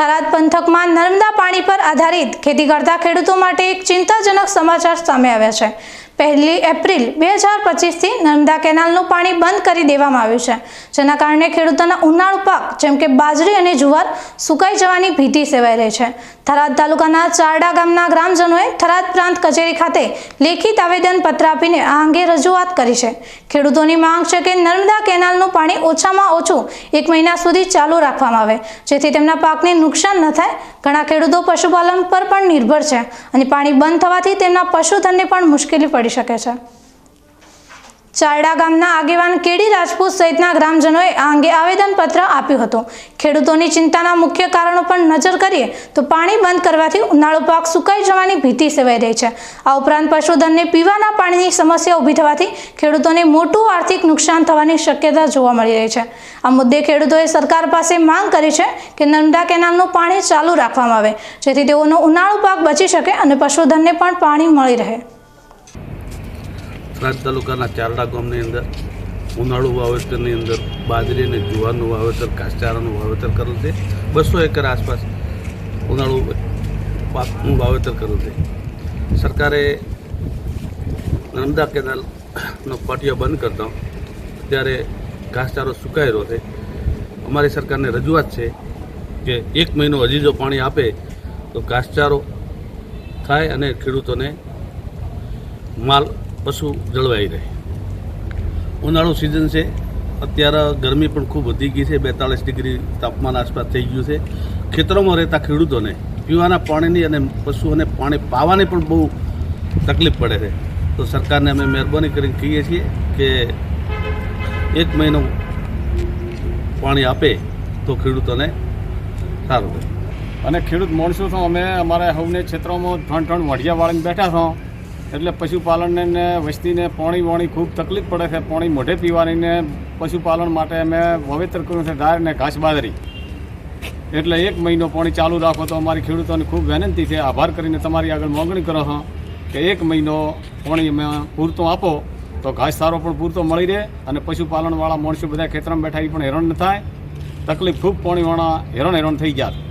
થરાદ પંથકમાં નર્મદા પાણી પર આધારિત ખેતી કરતા ખેડૂતો માટે એક ચિંતાજનક સમાચાર સામે આવ્યા છે. પહેલી એપ્રિલ બે હજાર પચીસથી નર્મદા કેનાલનું પાણી બંધ કરી દેવામાં આવ્યું છે, જેના કારણે ખેડૂતોના ઉનાળુ પાક, જેમ કે બાજરી અને જુવાર, સુકાઈ જવાની ભીતિ સેવાઈ રહી છે. થરાદ તાલુકાના ચારડા ગામના ગ્રામજનોએ થરાદ પ્રાંત કચેરી ખાતે લેખિત આવેદન પત્ર આપીને આ અંગે રજૂઆત કરી છે. ખેડૂતોની માંગ છે કે નર્મદા કેનાલનું પાણી ઓછામાં ઓછું એક મહિના સુધી ચાલુ રાખવામાં આવે, જેથી તેમના પાકને નુકસાન ન થાય. ઘણા ખેડૂતો પશુપાલન પર પણ નિર્ભર છે અને પાણી બંધ થવાથી તેમના પશુધનને પણ મુશ્કેલી પડી શકે છે. ચારડા ગામના આગેવાન કેડી રાજપૂત સહિતના ગ્રામજનોએ આ અંગે આવેદનપત્ર આપ્યું હતું. ખેડૂતોની ચિંતાના મુખ્ય કારણો પર નજર કરીએ તો પાણી બંધ કરવાથી ઉનાળુ પાક સુકાઈ જવાની ભીતિ સેવાઈ રહી છે. આ ઉપરાંત પશુધનને પીવાના પાણીની સમસ્યા ઊભી થવાથી ખેડૂતોને મોટું આર્થિક નુકસાન થવાની શક્યતા જોવા મળી રહી છે. આ મુદ્દે ખેડૂતોએ સરકાર પાસે માંગ કરી છે કે નર્મદા કેનાલનું પાણી ચાલુ રાખવામાં આવે, જેથી તેઓનો ઉનાળુ પાક બચી શકે અને પશુધનને પણ પાણી મળી રહે. થરાદ તાલુકાના ચારડા ગામની અંદર ઉનાળુ વાવેતરની અંદર બાજરી અને જુવારનું વાવેતર, ઘાસચારાનું વાવેતર કરેલ છે. બસો એકર આસપાસ ઉનાળુ પાકનું વાવેતર કરેલ છે. સરકારે નર્મદા કેનાલનો પાટિયા બંધ કરતા ત્યારે ઘાસચારો સુકાઈ રહ્યો છે. અમારી સરકારને રજૂઆત છે કે એક મહિનો હજી જો પાણી આપે તો ઘાસચારો થાય અને ખેડૂતોને માલ પશુ જળવાઈ રહે. ઉનાળો સિઝન છે. અત્યારે ગરમી પણ ખૂબ વધી ગઈ છે. બેતાળીસ ડિગ્રી તાપમાન આસપાસ થઈ ગયું છે. ખેતરોમાં રહેતા ખેડૂતોને પીવાના પાણીની અને પશુઓને પાણી પાવાની પણ બહુ તકલીફ પડે છે. તો સરકારને અમે મહેરબાની કરીને કહીએ છીએ કે એક મહિનો પાણી આપે તો ખેડૂતોને સારું રહે. અને ખેડૂત માણસો છો, અમે અમારા હવને ક્ષેત્રોમાં ત્રણ ત્રણ વઢિયા વાળીને બેઠા છો. એટલે પશુપાલનને ને વસ્તીને પાણી વાણી ખૂબ તકલીફ પડે છે. પાણી મોઢે પીવાની ને પશુપાલન માટે અમે વાવેતર કર્યું છે ડાળ ને ઘાસ બાજરી. એટલે એક મહિનો પાણી ચાલુ રાખો તો અમારી ખેડૂતોને ખૂબ વિનંતી છે. આભાર કરીને તમારી આગળ માગણી કરો છો કે એક મહિનો પાણી અમે પૂરતો આપો તો ઘાસ સારો પણ પૂરતો મળી રહે અને પશુપાલનવાળા માણસો બધા ખેતરમાં બેઠા એ પણ હેરાન ન થાય. તકલીફ ખૂબ પાણીવાળા હેરાન હેરાન થઈ ગયા